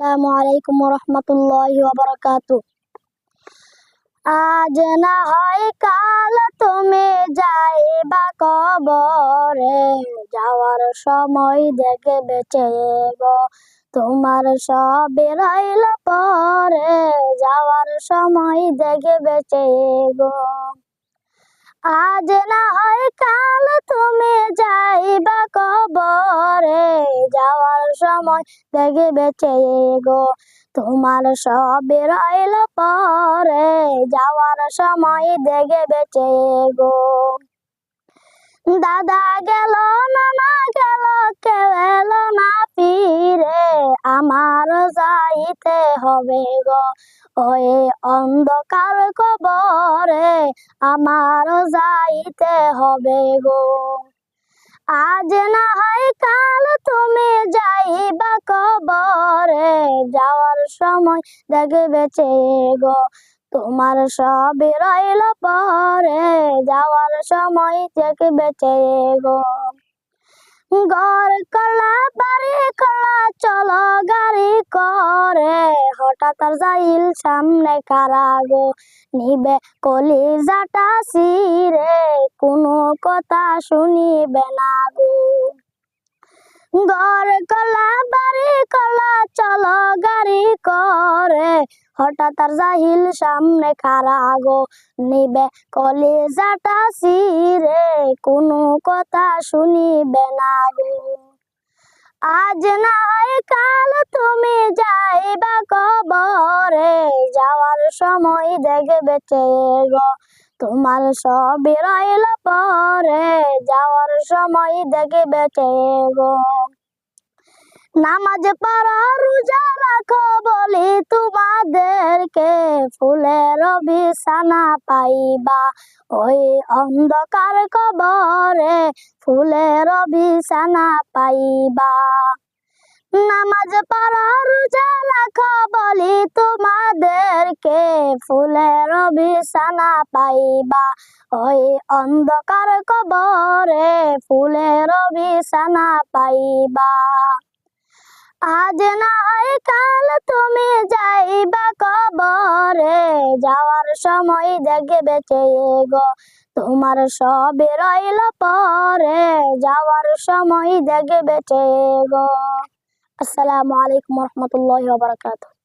আসসালামু আলাইকুম রহমতুল্লাহ বারাকাত আজ না হয় কাল তুমি যাইবা কবরে, যাওয়ার সময় দেখে বেঁচে গো তোমার সব রইল পরে, যাওয়ার সময় দেখে বেঁচে গো আজ না হয় কাল তুমি যাইবা কবরে সময় দেখে বেঁচে গো। তোমার সব রইল পরে যাওয়ার সময় দেখে বেঁচে গো। দাদা গেল নানা গেল, কেউ এলো না ফিরে। আমার যাইতে হবে গো। ওই অন্ধকার কবরে আমার যাইতে হবে গো। আজ না হয় কাল তুমি সময় দেখে বেঁচে গো। তোমার সব রইল পরে, যাওয়ার সময় থেকে বেঁচে গো। ঘর কলা, বাড়ি কলা, চলো গাড়ি করে। হঠাৎ আর যাইল সামনে কারা গো। নিবে কলিজাটা সিরে কোনো কথা শুনিবে না গো। ঘর কলা, বাড়ি কলা, চলো করে। হঠাৎ আর জাহিল সামনে খারা গো নিবে। কলিজাটা সিরে কোনো কথা শুনিবে না গো। আজ নাই কাল তুমি যাইবা কবরে। যাওয়ার সময় দেখে বেঁচে গো? তোমার সব রইল পরে। যাওয়ার সময় দেখে বেঁচে গো? নামাজ পড়া রোজা তোমাদেরকে ফুলের বিছানা পাইবা? ওই অন্ধকার কবরে ফুলের বিছানা পাইবা। নামাজ পড়া রোজা রাখো বলি তোমাদেরকে। ফুলের বিছানা পাইবা। ওই অন্ধকার কবরে ফুলের বিছানা পাইবা। আজ নাই কাল তুমি কবরে যাওয়ার সময় দেখে বেঁচে গো তোমার সবে রইল পরে, যাওয়ার সময় দেখে বেঁচে গো আসসালামু আলাইকুম রহমতুল্লাহ বারকাতুহ।